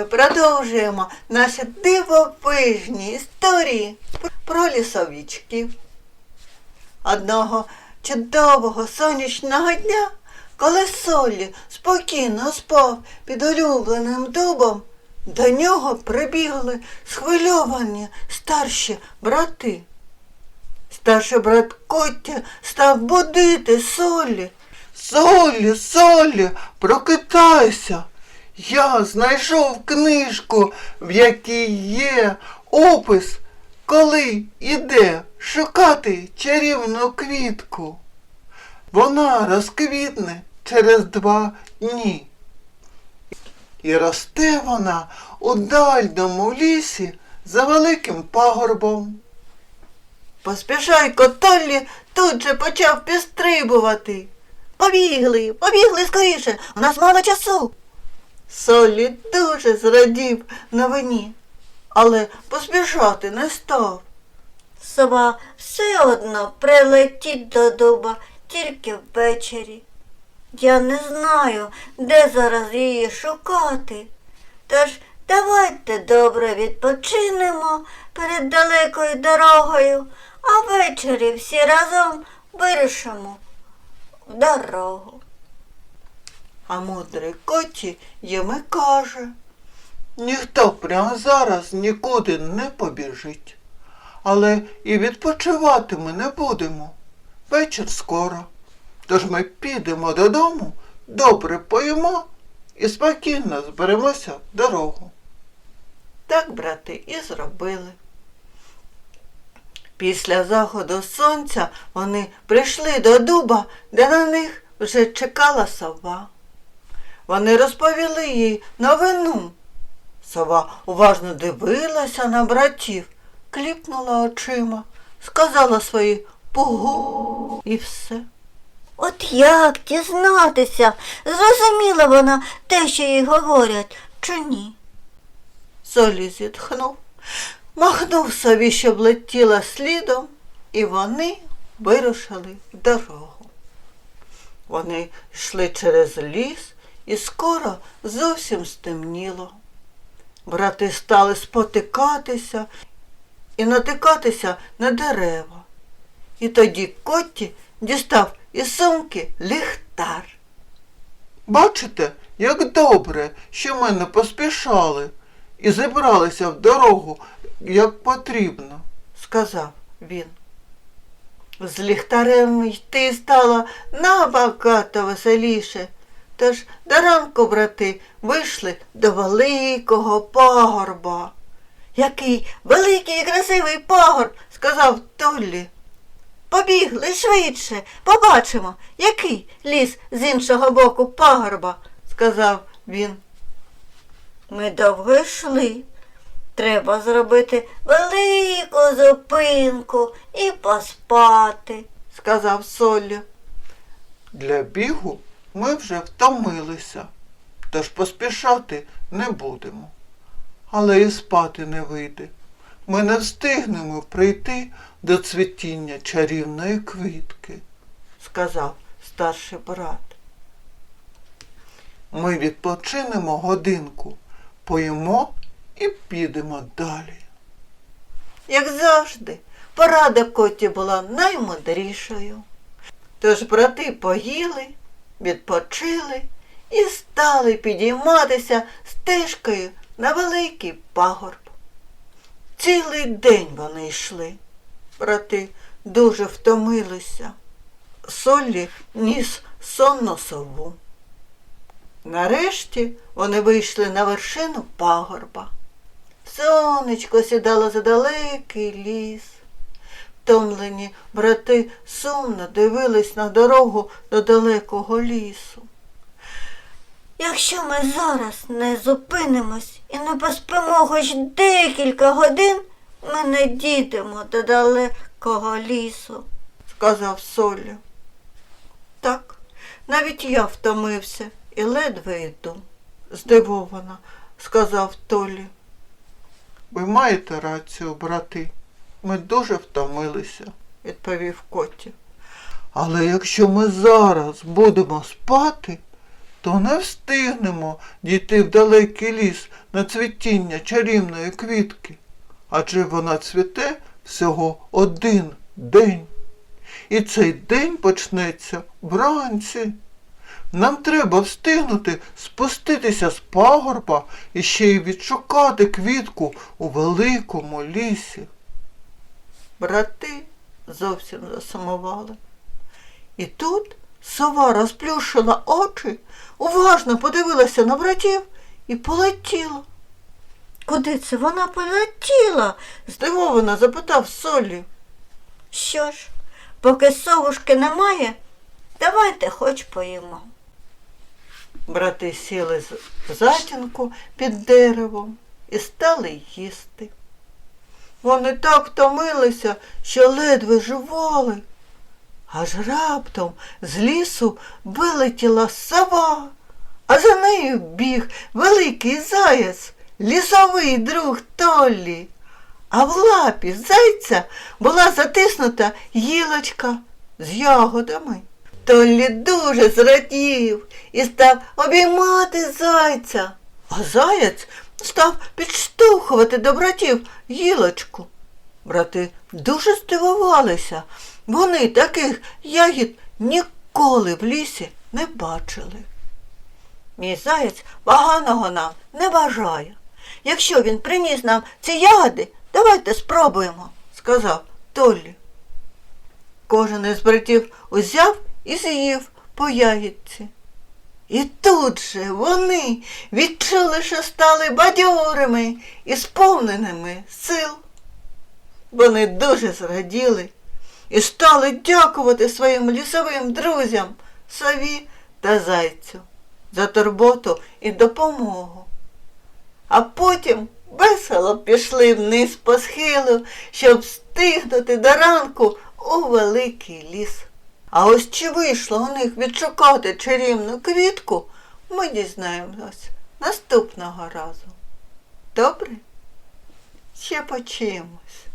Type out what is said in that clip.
ми продовжуємо наші дивовижні історії про лісовичків. Одного чудового сонячного дня, коли Солі спокійно спав під улюбленим дубом, до нього прибігли схвильовані старші брати. Старший брат Коття став будити Солі. Солі, Солі, прокидайся. Я знайшов книжку, в якій є опис, коли іде шукати чарівну квітку. Вона розквітне через два дні. І росте вона у дальньому лісі за великим пагорбом. Поспішайко Толлі тут же почав підстрибувати. Побігли, побігли скоріше, у нас мало часу. Солі дуже зрадів новині, але поспішати не став. Сова все одно прилетіть до дуба тільки ввечері. Я не знаю, де зараз її шукати. Тож давайте добре відпочинемо перед далекою дорогою, а ввечері всі разом вирушимо в дорогу. А мудрий коті йому каже. Ніхто прямо зараз нікуди не побіжить. Але і відпочивати ми не будемо. Вечір скоро. Тож ми підемо додому, добре поїмо і спокійно зберемося в дорогу. Так брати і зробили. Після заходу сонця вони прийшли до дуба, де на них вже чекала сова. Вони розповіли їй новину. Сова уважно дивилася на братів, кліпнула очима, сказала свої пугу і все. От як дізнатися, зрозуміла вона те, що їй говорять, чи ні? Солі зітхнув, махнув собі, щоб летіла слідом, і вони вирушили в дорогу. Вони йшли через ліс, і скоро зовсім стемніло. Брати стали спотикатися і натикатися на дерева. І тоді Котті дістав із сумки ліхтар. Бачите, як добре, що ми не поспішали і зібралися в дорогу, як потрібно. сказав він. З ліхтарем йти стало набагато веселіше. Тож до ранку брати вийшли до великого пагорба. Який великий і красивий пагорб, сказав Толлі. Побігли швидше, побачимо, який ліс з іншого боку пагорба, сказав він. Ми довго йшли. Треба зробити велику зупинку і поспати. сказав Соллі. Для бігу ми вже втомилися, тож поспішати не будемо. Але і спати не вийде. Ми не встигнемо прийти до цвітіння чарівної квітки. сказав старший брат. Ми відпочинемо годинку, поїмо і підемо далі. Як завжди, порада Коті була наймудрішою. Тож брати поїли, відпочили і стали підійматися стежкою на великий пагорб. Цілий день вони йшли. Брати дуже втомилися. Соллі ніс сонну сову. Нарешті вони вийшли на вершину пагорба. Сонечко сідало за далекий ліс. Втомлені брати сумно дивились на дорогу до далекого лісу. Якщо ми зараз не зупинимось і не поспимо хоч декілька годин, ми не дійдемо до далекого лісу. сказав Соля. Так, навіть я втомився і ледве йду, здивована, сказав Толі. Ви маєте рацію, брати. Ми дуже втомилися. відповів Коті. Але якщо ми зараз будемо спати, то не встигнемо дійти в далекий ліс на цвітіння чарівної квітки. Адже вона цвіте всього один день. І цей день почнеться вранці. Нам треба встигнути спуститися з пагорба і ще й відшукати квітку у великому лісі. Брати зовсім засумували. І тут сова розплющила очі, уважно подивилася на братів і полетіла. Куди це вона полетіла? Здивовано запитав Солі. Що ж, поки совушки немає, давайте хоч поїмо. Брати сіли з- в затінку під деревом і стали їсти. Вони так втомилися, що ледве жували. Аж раптом з лісу вилетіла сова, а за нею біг великий заяць, лісовий друг Толлі. А в лапі зайця була затиснута гілочка з ягодами. Толлі дуже зрадів і став обіймати зайця, а заяць став підштовхувати до братів гілочку. Брати дуже здивувалися. Вони таких ягід ніколи в лісі не бачили. Мій заєць поганого нам не бажає. Якщо він приніс нам ці ягоди, давайте спробуємо, сказав Толлі. Кожен із братів узяв і з'їв по ягідці. І тут же вони відчули, що стали бадьорими і сповненими сил. Вони дуже зраділи і стали дякувати своїм лісовим друзям сові та зайцю за турботу і допомогу. А потім весело пішли вниз по схилу, щоб встигнути до ранку у великий ліс. А ось чи вийшло у них відшукати чарівну квітку, ми дізнаємось наступного разу. Добре? Ще почуємось.